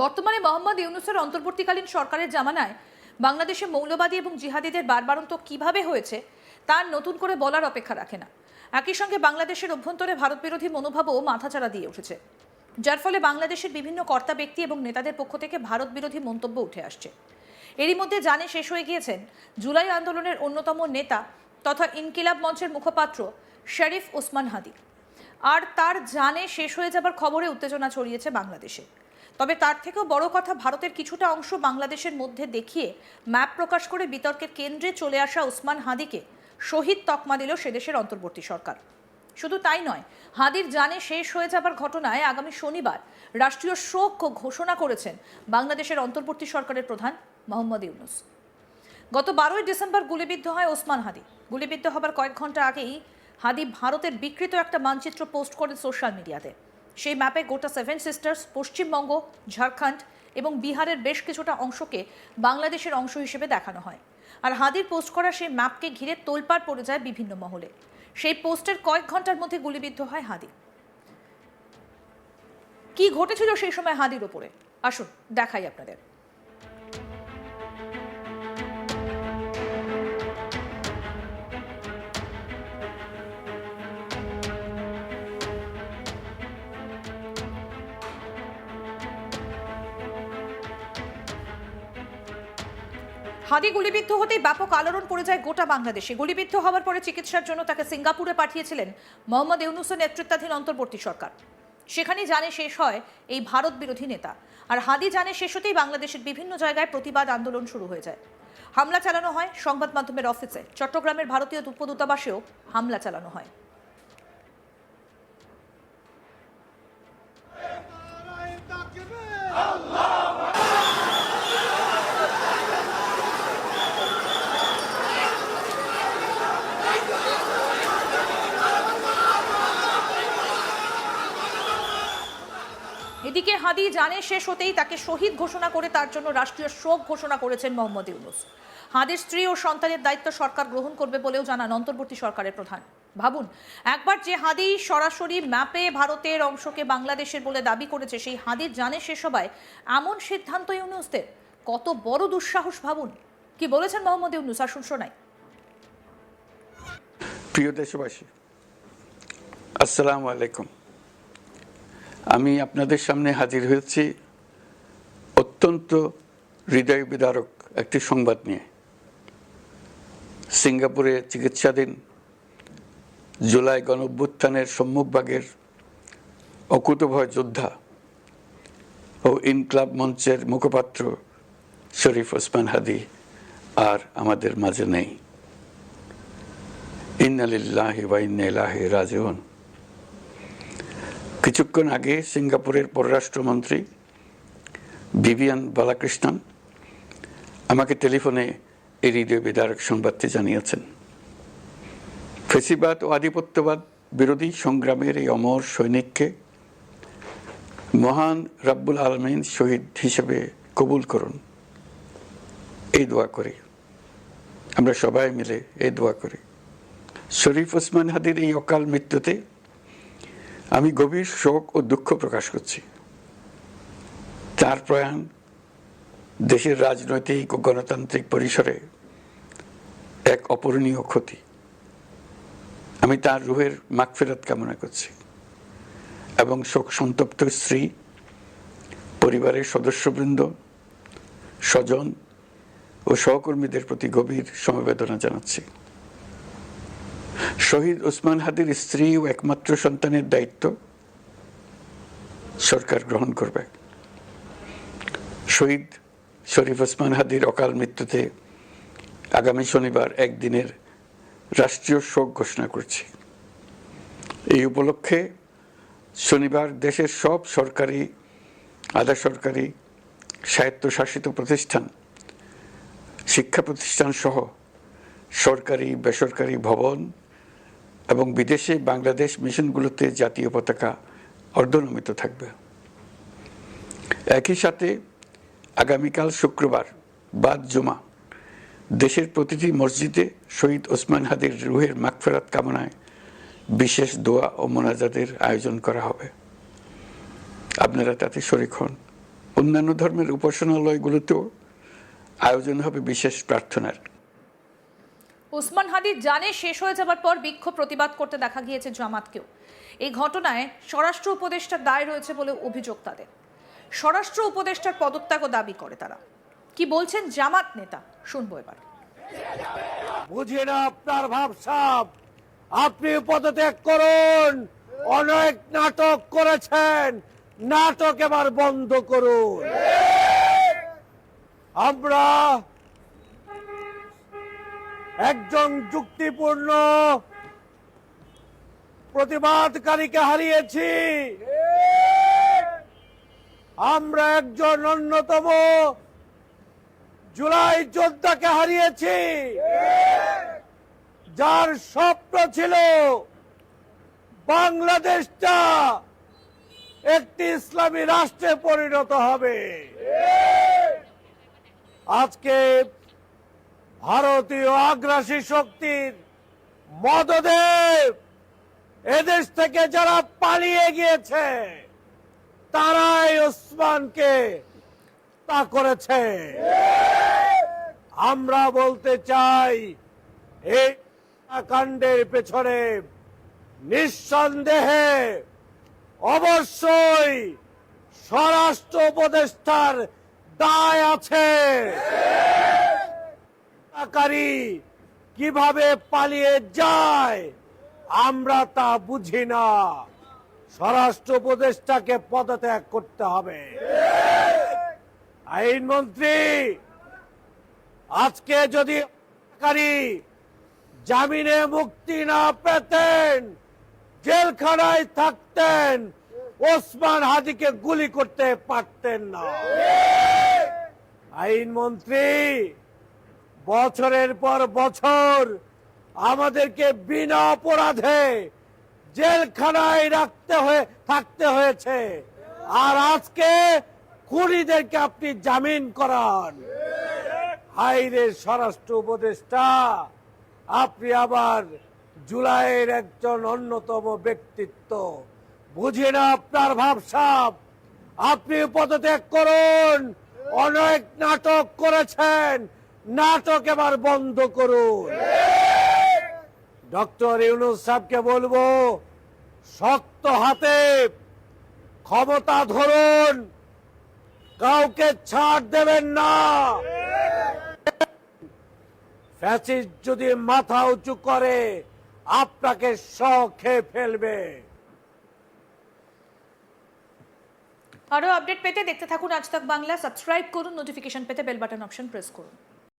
বর্তমানে মোহাম্মদ ইউনুসের অন্তর্বর্তীকালীন সরকারের জামানায় বাংলাদেশে মৌলবাদী এবং জিহাদিদের বারবারন্ত কীভাবে হয়েছে তার নতুন করে বলার অপেক্ষা রাখে না। একই সঙ্গে বাংলাদেশের অভ্যন্তরে ভারত বিরোধী মনোভাবও মাথাচাড়া দিয়ে উঠেছে। যার ফলে বাংলাদেশের বিভিন্ন কর্তা ব্যক্তি এবং নেতাদের পক্ষ থেকে ভারত বিরোধী মন্তব্য উঠে আসছে। এরই মধ্যে জানে শেষ হয়ে গিয়েছেন জুলাই আন্দোলনের অন্যতম নেতা তথা ইনকিলাব মঞ্চের মুখপাত্র শরীফ ওসমান হাদি। আর তার জানে শেষ হয়ে যাবার খবরে উত্তেজনা ছড়িয়েছে বাংলাদেশে। তবে তার থেকেও বড় কথা ভারতের কিছুটা অংশ বাংলাদেশের মধ্যে দেখিয়ে ম্যাপ প্রকাশ করে বিতর্কের কেন্দ্রে চলে আসা ওসমান হাদিকে শহীদ তকমা দিল সেদেশের অন্তর্বর্তী সরকার। শুধু তাই নয়, হাদির জানে শেষ হয়ে যাবার ঘটনায় আগামী শনিবার রাষ্ট্রীয় শোক ঘোষণা করেছেন বাংলাদেশের অন্তর্বর্তী সরকারের প্রধান মোহাম্মদ ইউনুস। গত বারোই ডিসেম্বর গুলিবিদ্ধ হয় ওসমান হাদি। গুলিবিদ্ধ হবার কয়েক ঘণ্টা আগেই হাদি ভারতের বিকৃত একটা মানচিত্র পোস্ট করেন সোশ্যাল মিডিয়াতে। সেই ম্যাপে গোটা সেভেন সিস্টার্স পশ্চিমবঙ্গ, ঝাড়খণ্ড এবং বিহারের বেশ কিছুটা অংশকে বাংলাদেশের অংশ হিসেবে দেখানো হয়। আর হাদির পোস্ট করা সেই ম্যাপকে ঘিরে তোলপাড় পড়ে যায় বিভিন্ন মহলে। সেই পোস্টের কয়েক ঘণ্টার মধ্যে গুলিবিদ্ধ হয় হাদি। কি ঘটেছিল সেই সময় হাদির ওপরে? আসুন, দেখাই আপনাদের। হাদি গুলিবিদ্ধ হতেই ব্যাপক আলোড়ন পড়ে যায় গোটা বাংলাদেশে। গুলিবিদ্ধ হওয়ার পরে চিকিৎসার জন্য তাকে সিঙ্গাপুরে পাঠিয়েছিলেন মোহাম্মদ ইউনুসের নেতৃত্বাধীন অন্তর্বর্তী সরকার। সেখানেই জানে শেষ হয় এই ভারত বিরোধী নেতা। আর হাদি জানে শেষ হতেই বাংলাদেশের বিভিন্ন জায়গায় প্রতিবাদ আন্দোলন শুরু হয়ে যায়। হামলা চালানো হয় সংবাদ মাধ্যমের অফিসে। চট্টগ্রামের ভারতীয় উপদূতাবাসেও হামলা চালানো হয়। হাদি জানে শেষ হতেই তাকে শহীদ ঘোষণা করে তার জন্য রাষ্ট্রীয় শোক ঘোষণা করেছেন মোহাম্মদ ইউনুস। হাদির স্ত্রী ও সন্তানের দায়িত্ব সরকার গ্রহণ করবে বলেও জানান অন্তর্বর্তী সরকারের প্রধান। ভাবুন, একবার যে হাদি সরাসরি ম্যাপে ভারতের অংশকে বাংলাদেশের বলে দাবি করেছে, সেই হাদির জানে সে সবাই এমন সিদ্ধান্ত ইউনুসদের। কত বড় দুঃসাহস, ভাবুন। কি বলেছেন মোহাম্মদ ইউনুস, আসুন শোনাই। প্রিয় দেশবাসী, আসসালামু আলাইকুম। আমি আপনাদের সামনে হাজির হয়েছি অত্যন্ত হৃদয় বিদারক একটি সংবাদ নিয়ে। সিঙ্গাপুরে চিকিৎসাধীন জুলাই গণঅভ্যুত্থানের সম্মুখভাগের অকুতভয় যোদ্ধা ও ইনক্লাব মঞ্চের মুখপাত্র শরীফ ওসমান হাদি আর আমাদের মাঝে নেই। ইন্নালিল্লাহি ওয়া ইন্না ইলাইহি কিছুক্ষণ আগে সিঙ্গাপুরের পররাষ্ট্রমন্ত্রী ভিভিয়ান বালাকৃষ্ণন আমাকে টেলিফোনে এই রেডিও বিদারক সংবাদটি জানিয়েছেন। ফেসিবাদ ও আধিপত্যবাদ বিরোধী সংগ্রামের এই অমর সৈনিককে মহান রাব্বুল আলমিন শহীদ হিসেবে কবুল করুন। এই দোয়া করি। আমরা সবাই মিলে এই দোয়া করি। শরীফ ওসমান হাদির এই অকাল মৃত্যুতে আমি গভীর শোক ও দুঃখ প্রকাশ করছি। তার প্রয়াণ দেশের রাজনৈতিক ও গণতান্ত্রিক পরিসরে এক অপূরণীয় ক্ষতি। আমি তার রুহের মাগফেরত কামনা করছি এবং শোক সন্তপ্ত স্ত্রী, পরিবারের সদস্যবৃন্দ, স্বজন ও সহকর্মীদের প্রতি গভীর সমবেদনা জানাচ্ছি। শহীদ ওসমান হাদির স্ত্রী ও একমাত্র সন্তানের দায়িত্ব সরকার গ্রহণ করবে। শহীদ শরীফ ওসমান হাদির অকাল মৃত্যুতে আগামী শনিবার একদিনের রাষ্ট্রীয় শোক ঘোষণা করছি। এই উপলক্ষে শনিবার দেশের সব সরকারি, আধা সরকারি, স্বায়ত্তশাসিত প্রতিষ্ঠান, শিক্ষা প্রতিষ্ঠান সহ সরকারি, বেসরকারি ভবন এবং বিদেশে বাংলাদেশ মিশনগুলোতে জাতীয় পতাকা অর্ধনমিত থাকবে। একই সাথে আগামীকাল শুক্রবার বাদ জুমা, দেশের প্রতিটি মসজিদে শহীদ ওসমান হাদির রুহের মাগফেরাত কামনায় বিশেষ দোয়া ও মোনাজাতের আয়োজন করা হবে। আপনারা তাতে শরিক হন। অন্যান্য ধর্মের উপাসনালয়গুলোতেও আয়োজন হবে বিশেষ প্রার্থনার। ওসমান হাদির জানে শেষ হয়ে যাবার পর বিক্ষোভ প্রতিবাদ করতে দেখা গিয়েছে জামাতকেও। এই ঘটনায় স্বরাষ্ট্র উপদেষ্টার দায় রয়েছে বলে অভিযোগ তাদের। স্বরাষ্ট্র উপদেষ্টার পদত্যাগও দাবি করে তারা। কি বলছেন জামাত নেতা? শুনব এবার। বুঝি না আপনার ভাবসাব আপনি পদত্যাগ করুন। অনেক নাটক করেছেন। নাটক এবার বন্ধ করুন। আমরা একজন যুক্তিপূর্ণ প্রতিবাদকারীকে হারিয়েছি। আমরা একজন অন্যতম জুলাই যোদ্ধাকে হারিয়েছি। যার স্বপ্ন ছিল বাংলাদেশটা একটি ইসলামী রাষ্ট্রে পরিণত হবে। আজকে ভারতীয় আগ্রাসী শক্তির মদদেব এদেশ থেকে যারা পালিয়ে গিয়েছে, তারাই ওসমানকে তা করেছে। আমরা বলতে চাই এই কাণ্ডের পেছনে নিঃসন্দেহে অবশ্যই স্বরাষ্ট্র উপদেষ্টার দায় আছে। হত্যাকারী কীভাবে পালিয়ে যায়, আমরা তা বুঝি না। স্বরাষ্ট্র উপদেষ্টাকে পদত্যাগ করতে হবে। আইনমন্ত্রী, আজকে যদি জামিনে মুক্তি না পেতেন, জেলখানায় থাকতেন, ওসমান হাদিকে গুলি করতে পারতেন না। আইনমন্ত্রী বছরের পর বছর আমাদেরকে বিনা অপরাধে জেলখানায় রাখতে হয়ে, থাকতে হয়েছে। আর আজকে খুনিদেরকে আপনি জামিন করান। হাইরে স্বরাষ্ট্র উপদেষ্টা, আপনি আবার জুলাইয়ের একজন অন্যতম ব্যক্তিত্ব। বুঝি না আপনার ভাবসাব? আপনি পদত্যাগ করুন। অনেক নাটক করেছেন। নাটক এবার বন্ধ করুন। ডক্টর ইউনুস সাহেবকে বলব, শক্ত হাতে ক্ষমতা ধরুন, কাউকে ছাড় দেবেন না। ফ্যাসিস্ট যদি মাথা উঁচু করে, আপনাকে শখে ফেলবে। আরও আপডেট পেতে দেখতে থাকুন আজ তাক বাংলা। সাবস্ক্রাইব করুন নোটিফিকেশন পেতে বেল বাটন অপশন প্রেস করুন।